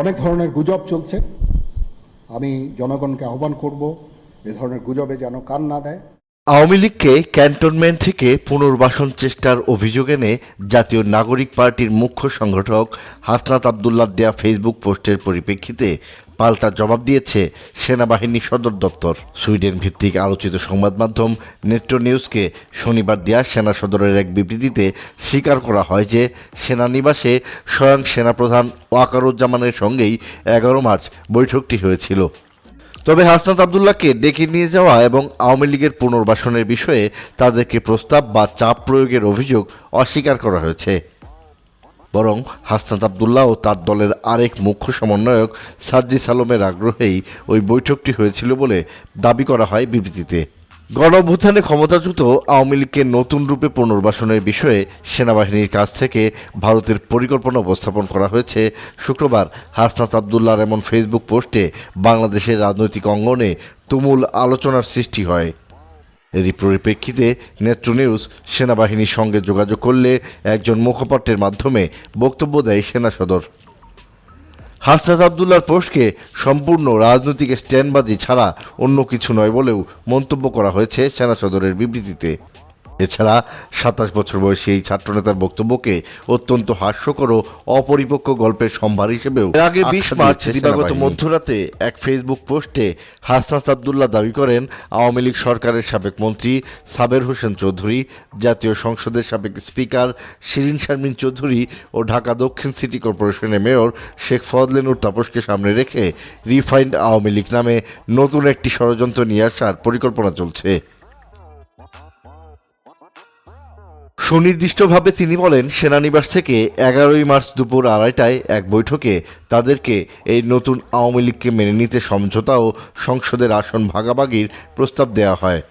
অনেক ধরনের গুজব চলছে। আমি জনগণকে আহ্বান করব, এ ধরনের গুজবে যেন কান না দেয়। আওয়ামী লীগকে ক্যান্টনমেন্ট থেকে পুনর্বাসন চেষ্টার অভিযোগ এনে জাতীয় নাগরিক পার্টির মুখ্য সংগঠক হাসনাত আবদুল্লাহ দেয়া ফেসবুক পোস্টের পরিপ্রেক্ষিতে পাল্টা জবাব দিয়েছে সেনাবাহিনী সদর দপ্তর। সুইডেন ভিত্তিক আলোচিত সংবাদ মাধ্যম নেট্রো নিউজকে শনিবার দেয়া সেনা সদরের এক বিবৃতিতে স্বীকার করা হয় যে সেনানিবাসে স্বয়ং সেনাপ্রধান ওয়াকারুজ্জামানের সঙ্গেই এগারো মার্চ বৈঠকটি হয়েছিল। তবে হাসনাত আবদুল্লাহকে ডেকে নিয়ে যাওয়া এবং আওয়ামী লীগের পুনর্বাসনের বিষয়ে তাদেরকে প্রস্তাব বা চাপ প্রয়োগের অভিযোগ অস্বীকার করা হয়েছে। বরং হাসনাত আবদুল্লাহ ও তার দলের আরেক মুখ্য সমন্বয়ক সাজ্জি সালমের আগ্রহেই ওই বৈঠকটি হয়েছিল বলে দাবি করা হয় বিবৃতিতে। গণঅভ্যুত্থানে ক্ষমতাচ্যুত আওয়ামী লীগকে নতুন রূপে পুনর্বাসনের বিষয়ে সেনাবাহিনীর কাছ থেকে ভারতের পরিকল্পনা উপস্থাপন করা হয়েছে। শুক্রবার হাসনাত আবদুল্লাহর এমন ফেসবুক পোস্টে বাংলাদেশের রাজনৈতিক অঙ্গনে তুমুল আলোচনার সৃষ্টি হয়। এরই পরিপ্রেক্ষিতে নেত্র নিউজ সেনাবাহিনীর সঙ্গে যোগাযোগ করলে একজন মুখপাত্রের মাধ্যমে বক্তব্য দেয় সেনা সদর। হাসনাত আবদুল্লার পোস্টকে সম্পূর্ণ রাজনৈতিক স্ট্যান্ডবাজি ছাড়া অন্য কিছু নয় বলেও মন্তব্য করা হয়েছে সেনা সদরের বিবৃতিতে। এছাড়া সাতাশ বছর বয়সী এই ছাত্রনেতার বক্তব্যকে অত্যন্ত হাস্যকর ও অপরিপক্ক গল্পের সম্ভার হিসেবেও এর আগে বিশ মার্চ দিবাগত মধ্যরাতে এক ফেসবুক পোস্টে হাসনাত আবদুল্লাহ দাবি করেন আওয়ামী লীগ সরকারের সাবেক মন্ত্রী সাবের হোসেন চৌধুরী জাতীয় সংসদের সাবেক স্পিকার শিরিন শারমিন চৌধুরী ও ঢাকা দক্ষিণ সিটি কর্পোরেশনের মেয়র শেখ ফজলেনুর তাপসকে সামনে রেখে রিফাইন্ড আওয়ামী লীগ নামে নতুন একটি ষড়যন্ত্র নিয়ে আসার পরিকল্পনা চলছে। সুনির্দিষ্টভাবে তিনি বলেন, সেনানিবাস থেকে এগারোই মার্চ দুপুর আড়াইটায় এক বৈঠকে তাদেরকে এই নতুন আওয়ামী লীগকে মেনে নিতে সমঝোতা ও সংসদের আসন ভাগাভাগির প্রস্তাব দেওয়া হয়।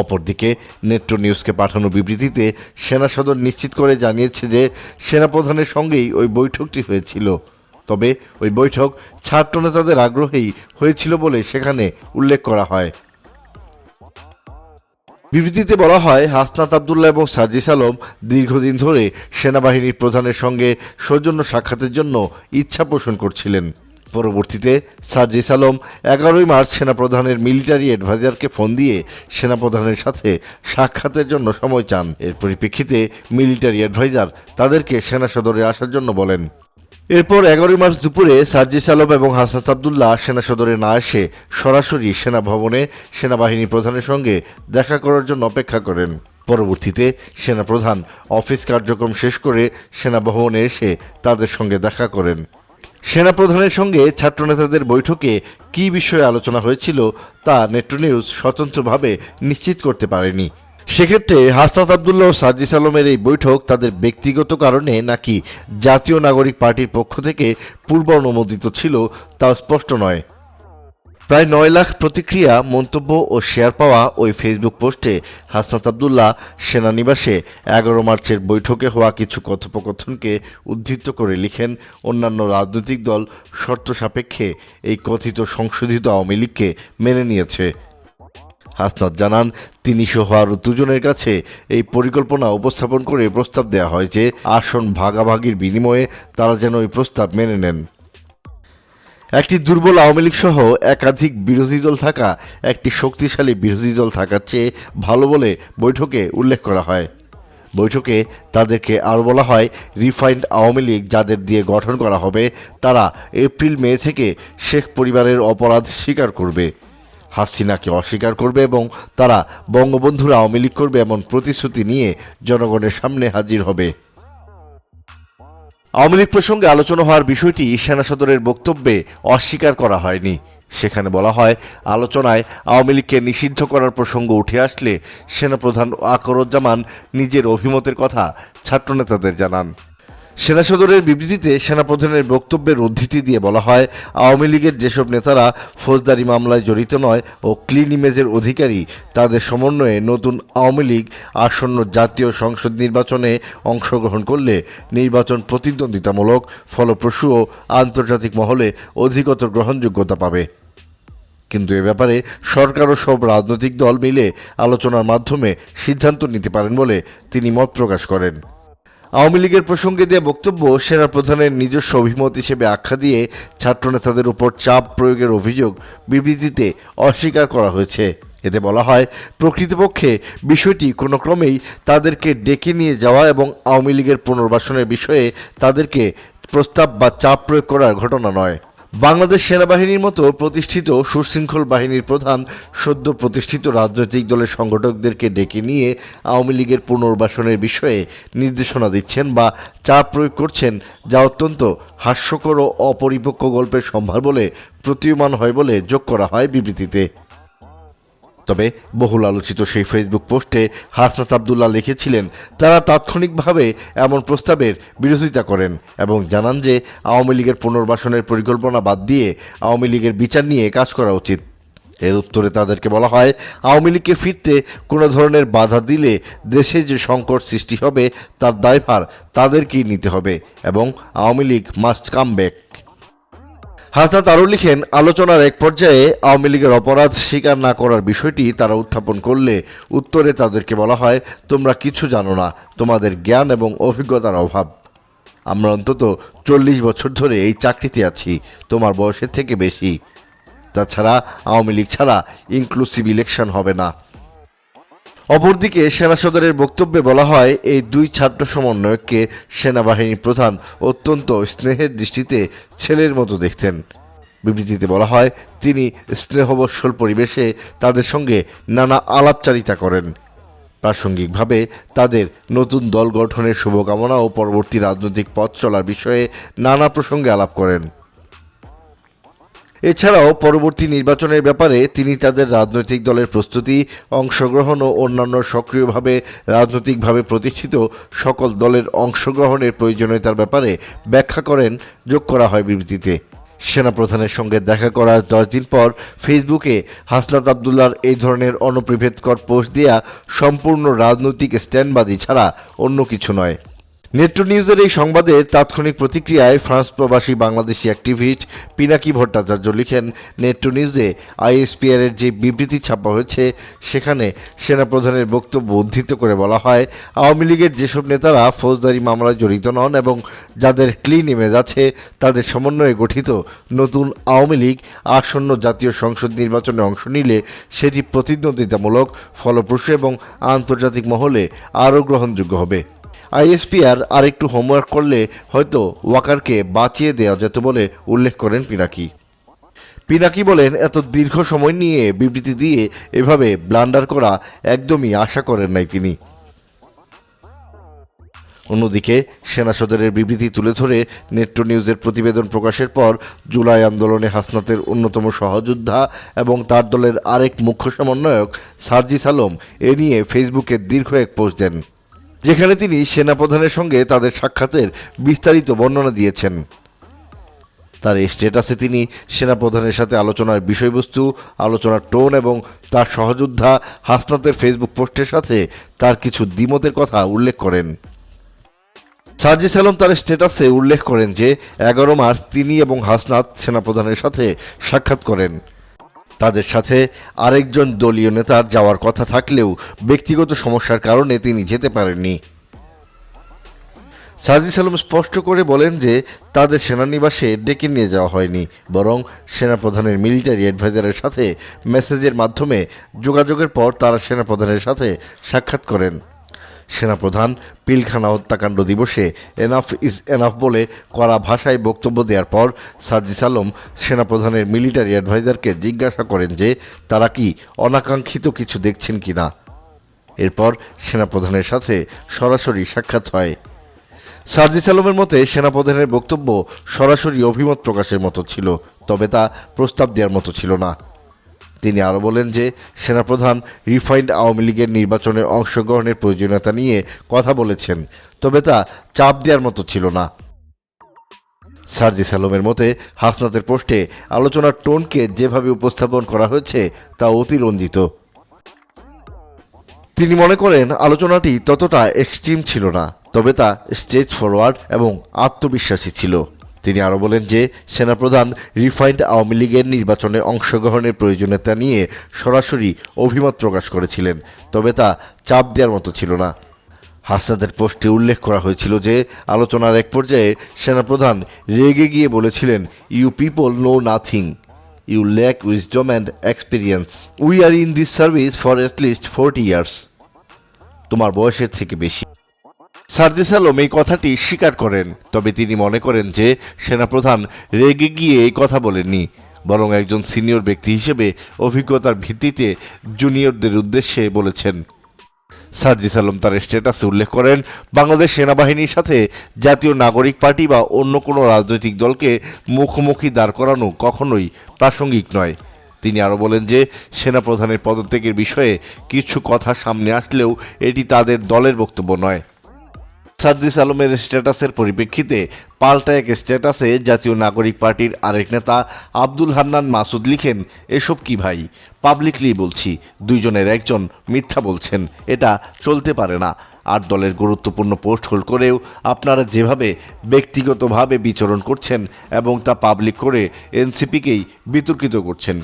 অপরদিকে নেত্র নিউজকে পাঠানো বিবৃতিতে সেনা সদর নিশ্চিত করে জানিয়েছে যে, সেনাপ্রধানের সঙ্গেই ওই বৈঠকটি হয়েছিল। তবে ওই বৈঠক ছাত্রনেতাদের আগ্রহেই হয়েছিল বলে সেখানে উল্লেখ করা হয়। বিবৃতিতে বলা হয়, হাসনাত আবদুল্লাহ এবং সার্জিস আলম দীর্ঘদিন ধরে সেনাবাহিনীর প্রধানের সঙ্গে সৌজন্য সাক্ষাতের জন্য ইচ্ছা পোষণ করছিলেন। পরবর্তীতে সার্জিস আলম এগারোই মার্চ সেনাপ্রধানের মিলিটারি অ্যাডভাইজারকে ফোন দিয়ে সেনাপ্রধানের সাথে সাক্ষাতের জন্য সময় চান। এর পরিপ্রেক্ষিতে মিলিটারি অ্যাডভাইজার তাদেরকে সেনা সদরে আসার জন্য বলেন। এরপর এগারোই মার্চ দুপুরে সার্জিস আলম এবং হাসান আবদুল্লাহ সেনা সদরে না এসে সরাসরি সেনা ভবনে সেনাবাহিনী প্রধানের সঙ্গে দেখা করার জন্য অপেক্ষা করেন। পরবর্তীতে সেনাপ্রধান অফিস কার্যক্রম শেষ করে সেনা ভবনে এসে তাদের সঙ্গে দেখা করেন। সেনাপ্রধানের সঙ্গে ছাত্রনেতাদের বৈঠকে কী বিষয়ে আলোচনা হয়েছিল তা নেট্রো নিউজ স্বতন্ত্রভাবে নিশ্চিত করতে পারেনি। সেক্ষেত্রে হাসনাত আবদুল্লাহ ও সার্জিস আলমের এই বৈঠক তাদের ব্যক্তিগত কারণে নাকি জাতীয় নাগরিক পার্টির পক্ষ থেকে পূর্ব অনুমোদিত ছিল তা স্পষ্ট নয়। প্রায় নয় লাখ প্রতিক্রিয়া, মন্তব্য ও শেয়ার পাওয়া ওই ফেসবুক পোস্টে হাসনাত আবদুল্লাহ সেনানিবাসে এগারো মার্চের বৈঠকে হওয়া কিছু কথোপকথনকে উদ্ধৃত করে লিখেন অন্যান্য রাজনৈতিক দল শর্ত সাপেক্ষে এই কথিত সংশোধিত আওয়ামী লীগকে মেনে নিয়েছে। হাসনাত জানান, তিনি সহ আরও দুজনের কাছে এই পরিকল্পনা উপস্থাপন করে প্রস্তাব দেওয়া হয় যে, আসন ভাগাভাগির বিনিময়ে তারা যেন এই প্রস্তাব মেনে নেন। একটি দুর্বল আওয়ামী লীগ সহ একাধিক বিরোধী দল থাকা, একটি শক্তিশালী বিরোধী দল থাকার চেয়ে ভালো বলে বৈঠকে উল্লেখ করা হয়। বৈঠকে তাদেরকে আরও বলা হয়, রিফাইন্ড আওয়ামী লীগ যাদের দিয়ে গঠন করা হবে, তারা এপ্রিল মে থেকে শেখ পরিবারের অপরাধ স্বীকার করবে। হাসিনাকে অস্বীকার করবে এবং তারা বঙ্গবন্ধুর আওয়ামী লীগ করবে এমন প্রতিশ্রুতি নিয়ে জনগণের সামনে হাজির হবে। আওয়ামী লীগ প্রসঙ্গে আলোচনা হওয়ার বিষয়টি সেনা সদরের বক্তব্যে অস্বীকার করা হয়নি। সেখানে বলা হয়, আলোচনায় আওয়ামী লীগকে নিষিদ্ধ করার প্রসঙ্গ উঠে আসলে সেনাপ্রধান আকরুজ্জামান নিজের অভিমতের কথা ছাত্রনেতাদের জানান। সেনা সদরের বিবৃতিতে সেনাপ্রধানের বক্তব্যের উদ্ধৃতি দিয়ে বলা হয়, আওয়ামী লীগের যেসব নেতারা ফৌজদারি মামলায় জড়িত নয় ও ক্লিন ইমেজের অধিকারী, তাদের সমন্বয়ে নতুন আওয়ামী লীগ আসন্ন জাতীয় সংসদ নির্বাচনে অংশগ্রহণ করলে নির্বাচন প্রতিদ্বন্দ্বিতামূলক, ফলপ্রসূ ও আন্তর্জাতিক মহলে অধিকতর গ্রহণযোগ্যতা পাবে। কিন্তু এ ব্যাপারে সরকার ও সব রাজনৈতিক দল মিলে আলোচনার মাধ্যমে সিদ্ধান্ত নিতে পারেন বলে তিনি মত প্রকাশ করেন। আওয়ামী লীগের প্রসঙ্গে দেওয়া বক্তব্য, সেনা প্রধানের নিজস্ব অভিমত হিসেবে আখ্যা দিয়ে ছাত্রনেতাদের উপর চাপ প্রয়োগের অভিযোগ বিবৃতিতে অস্বীকার করা হয়েছে। এতে বলা হয়, প্রকৃতপক্ষে বিষয়টি কোনো ক্রমেই তাদেরকে ডেকে নিয়ে যাওয়া এবং আওয়ামী লীগের পুনর্বাসনের বিষয়ে তাদেরকে প্রস্তাব বা চাপ প্রয়োগ করার ঘটনা নয়। বাংলাদেশ সেনাবাহিনীর মতো প্রতিষ্ঠিত সুশৃঙ্খল বাহিনীর প্রধান সদ্য প্রতিষ্ঠিত রাজনৈতিক দলের সংগঠকদেরকে ডেকে নিয়ে আওয়ামী লীগের পুনর্বাসনের বিষয়ে নির্দেশনা দিচ্ছেন বা চাপ প্রয়োগ করছেন, যা অত্যন্ত হাস্যকর ও অপরিপক্ক গল্পের সম্ভার বলে প্রতীয়মান হয় বলে যোগ করা হয় বিবৃতিতে। তবে বহুল আলোচিত সেই ফেসবুক পোস্টে হাসনাত আবদুল্লাহ লিখেছিলেন, তারা তাৎক্ষণিকভাবে এমন প্রস্তাবের বিরোধিতা করেন এবং জানান যে আওয়ামী লীগের পুনর্বাসনের পরিকল্পনা বাদ দিয়ে আওয়ামী লীগের বিচার নিয়ে কাজ করা উচিত। এর উত্তরে তাদেরকে বলা হয়, আওয়ামী লীগকে ফিরতে কোনো ধরনের বাধা দিলে দেশে যে সংকট সৃষ্টি হবে তার দায়ভার তাদেরকেই নিতে হবে এবং Awami League must come back Hasnat আরও লিখেন, আলোচনার এক পর্যায়ে আওয়ামী লীগের অপরাধ স্বীকার না করার বিষয়টি তারা উত্থাপন করলে উত্তরে তাদেরকে বলা হয়, তোমরা কিছু জানো না, তোমাদের জ্ঞান এবং অভিজ্ঞতার অভাব। আমরা অন্তত চল্লিশ বছর ধরে এই চাকরিতে আছি, তোমার বয়সের থেকে বেশি। তাছাড়া আওয়ামী লীগ ছাড়া ইনক্লুসিভ ইলেকশন হবে না। অপরদিকে সেনা সদরের বক্তব্যে বলা হয়, এই দুই ছাত্র সমন্বয়ককে সেনাবাহিনীর প্রধান অত্যন্ত স্নেহের দৃষ্টিতে ছেলের মতো দেখতেন। বিবৃতিতে বলা হয়, তিনি স্নেহবৎসল পরিবেশে তাদের সঙ্গে নানা আলাপচারিতা করেন। প্রাসঙ্গিকভাবে, তাদের নতুন দল গঠনের শুভকামনা ও পরবর্তী রাজনৈতিক পথ চলার বিষয়ে নানা প্রসঙ্গে আলাপ করেন। এছাড়াও পরবর্তী নির্বাচনের ব্যাপারে তিনি তাদের রাজনৈতিক দলের প্রস্তুতি, অংশগ্রহণ ও অন্যান্য সক্রিয়ভাবে রাজনৈতিকভাবে প্রতিষ্ঠিত সকল দলের অংশগ্রহণের প্রয়োজনীয়তার ব্যাপারে ব্যাখ্যা করেন, যোগ করা হয় বিবৃতিতে। সেনাপ্রধানের সঙ্গে দেখা করার দশ দিন পর ফেসবুকে হাসনাত আবদুল্লার এই ধরনের অনপ্রভেদকর পোস্ট দেয়া সম্পূর্ণ রাজনৈতিক স্ট্যান্ডবাদী ছাড়া অন্য কিছু নয়। নেত্র নিউজের এই সংবাদের তাৎক্ষণিক প্রতিক্রিয়ায় ফ্রান্স প্রবাসী বাংলাদেশি অ্যাক্টিভিস্ট পিনাকি ভট্টাচার্য লিখেন নেত্র নিউজে আইএসপিআর এর যে বিবৃতি ছাপা হয়েছে, সেখানে সেনাপ্রধানের বক্তব্য উদ্ধৃত করে বলা হয়, আওয়ামী লীগের যেসব নেতারা ফৌজদারি মামলায় জড়িত নন এবং যাদের ক্লিন ইমেজ আছে, তাদের সমন্বয়ে গঠিত নতুন আওয়ামী লীগ আসন্ন জাতীয় সংসদ নির্বাচনে অংশ নিলে সেটি প্রতিদ্বন্দ্বিতামূলক, ফলপ্রসূ এবং আন্তর্জাতিক মহলে আরও গ্রহণযোগ্য হবে। আইএসপিআর আরেকটু হোমওয়ার্ক করলে হয়তো ওয়াকারকে বাঁচিয়ে দেওয়া যেত বলে উল্লেখ করেন পিনাকি। পিনাকি বলেন, এত দীর্ঘ সময় নিয়ে বিবৃতি দিয়ে এভাবে ব্লান্ডার করা একদমই আশা করেন নাই তিনি। অন্যদিকে সেনা সদরের বিবৃতি তুলে ধরে নেট্রো নিউজের প্রতিবেদন প্রকাশের পর জুলাই আন্দোলনে হাসনাতের অন্যতম সহযোদ্ধা এবং তার দলের আরেক মুখ্য সমন্বয়ক সার্জিস আলম এ নিয়ে ফেসবুকে দীর্ঘ এক পোস্ট দেন। যেখানে তিনি সেনাপ্রধানের সঙ্গে তাদের সাক্ষাতের বিস্তারিত বর্ণনা দিয়েছেন। তার এই স্ট্যাটাসে তিনি সেনাপ্রধানের সাথে আলোচনার বিষয়বস্তু, আলোচনার টোন এবং তার সহযোদ্ধা হাসনাতের ফেসবুক পোস্টের সাথে তার কিছু দ্বিমতের কথা উল্লেখ করেন। সার্জিস আলম তার স্ট্যাটাসে উল্লেখ করেন যে, এগারো মার্চ তিনি এবং হাসনাত সেনাপ্রধানের সাথে সাক্ষাৎ করেন। তাদের সাথে আরেকজন দলীয় নেতার যাওয়ার কথা থাকলেও ব্যক্তিগত সমস্যার কারণে তিনি যেতে পারেননি। সার্জিস আলম স্পষ্ট করে বলেন যে তাদের সেনানিবাসে ডেকে নিয়ে যাওয়া হয়নি, বরং সেনাপ্রধানের মিলিটারি অ্যাডভাইজারের সাথে মেসেজের মাধ্যমে যোগাযোগের পর তারা সেনাপ্রধানের সাথে সাক্ষাৎ করেন। সেনাপ্রধান পিলখানা হত্যাকাণ্ড দিবসে এনাফ ইজ এনাফ বলে কড়া ভাষায় বক্তব্য দেওয়ার পর সার্জিস আলম সেনাপ্রধানের মিলিটারি অ্যাডভাইজারকে জিজ্ঞাসা করেন যে তারা কি অনাকাঙ্ক্ষিত কিছু দেখছেন কি না এরপর সেনাপ্রধানের সাথে সরাসরি সাক্ষাৎ হয়। সার্জিস আলমের মতে সেনাপ্রধানের বক্তব্য সরাসরি অভিমত প্রকাশের মতো ছিল, তবে তা প্রস্তাব দেওয়ার মতো ছিল না। তিনি আরও বলেন যে, সেনাপ্রধান রিফাইন্ড আওয়ামী লীগের নির্বাচনে অংশগ্রহণের প্রয়োজনীয়তা নিয়ে কথা বলেছেন। তবে তা চাপ দেওয়ার মতো ছিল না। সার্জিস আলমের মতে, হাসনাতের পোস্টে আলোচনার টোনকে যেভাবে উপস্থাপন করা হয়েছে, তা অতিরঞ্জিত। তিনি মনে করেন, আলোচনাটি ততটা এক্সট্রিম ছিল না, তবে তা স্টেজ ফরওয়ার্ড এবং আত্মবিশ্বাসী ছিল। তিনি আরও বলেন যে, সেনাপ্রধান রিফাইন্ড আওয়ামী লীগের নির্বাচনে অংশগ্রহণের প্রয়োজনীয়তা নিয়ে সরাসরি অভিমত প্রকাশ করেছিলেন, তবে তা চাপ দেওয়ার মতো ছিল না। হাসনাদের পোস্টে উল্লেখ করা হয়েছিল যে, আলোচনার এক পর্যায়ে সেনাপ্রধান রেগে গিয়ে বলেছিলেন you people know nothing you lack wisdom and experience we are in this service for at least forty years তোমার বয়সের থেকে বেশি। সার্জিস আলম এই কথাটি স্বীকার করেন, তবে তিনি মনে করেন যে সেনাপ্রধান রেগে গিয়ে এই কথা বলেননি, বরং একজন সিনিয়র ব্যক্তি হিসেবে অভিজ্ঞতার ভিত্তিতে জুনিয়রদের উদ্দেশ্যে বলেছেন। সার্জিস আলম তার স্ট্যাটাসে উল্লেখ করেন, বাংলাদেশ সেনাবাহিনীর সাথে জাতীয় নাগরিক পার্টি বা অন্য কোনো রাজনৈতিক দলকে মুখোমুখি দাঁড় করানো কখনোই প্রাসঙ্গিক নয়। তিনি আরও বলেন যে সেনাপ্রধানের পদত্যাগের বিষয়ে কিছু কথা সামনে আসলেও এটি তাদের দলের বক্তব্য নয়। সার্জিস আলমের স্ট্যাটাসের পরিপ্রেক্ষিতে পাল্টা এক স্ট্যাটাসে জাতীয় নাগরিক পার্টির আরেক নেতা আব্দুল হান্নান মাসুদ লিখেন, এসব কি ভাই? পাবলিকলি বলছি, দুইজনের একজন মিথ্যা বলছেন, এটা চলতে পারে না। আর দলের গুরুত্বপূর্ণ পোস্ট হোল্ড করেও আপনারা যেভাবে ব্যক্তিগতভাবে বিচরণ করছেন এবং তা পাবলিক করে এনসিপিকেই বিতর্কিত করছেন।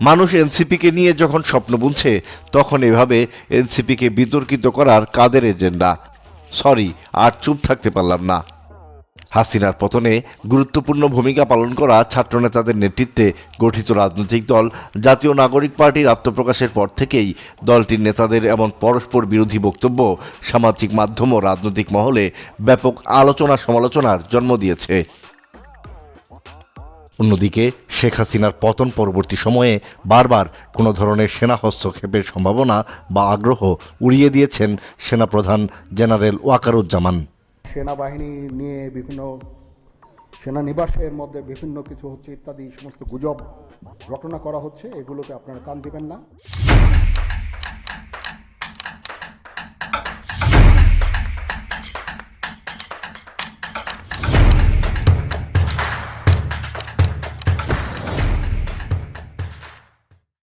মানুষ এনসিপিকে নিয়ে যখন স্বপ্ন বুনছে, তখন এভাবে এনসিপিকে বিতর্কিত করার কাদের এজেন্ডা? সরি, আর চুপ থাকতে পারলাম না। হাসিনার পতনে গুরুত্বপূর্ণ ভূমিকা পালন করা ছাত্রনেতাদের নেতৃত্বে গঠিত রাজনৈতিক দল জাতীয় নাগরিক পার্টির আত্মপ্রকাশের পর থেকেই দলটির নেতাদের এমন পরস্পর বিরোধী বক্তব্য সামাজিক মাধ্যম ও রাজনৈতিক মহলে ব্যাপক আলোচনা সমালোচনার জন্ম দিয়েছে। অন্যদিকে শেখ হাসিনার পতন পরবর্তী সময়ে বারবার কোনো ধরনের সেনা হস্তক্ষেপের সম্ভাবনা বা আগ্রহ উড়িয়ে দিয়েছেন সেনাপ্রধান জেনারেল ওয়াকারুজ্জামান। সেনাবাহিনী নিয়ে বিভিন্ন সেনানিবাসের মধ্যে বিভিন্ন কিছু হচ্ছে ইত্যাদি, সমস্ত গুজব, ঘটনা করা হচ্ছে এগুলোতে আপনারা কান দিবেন না।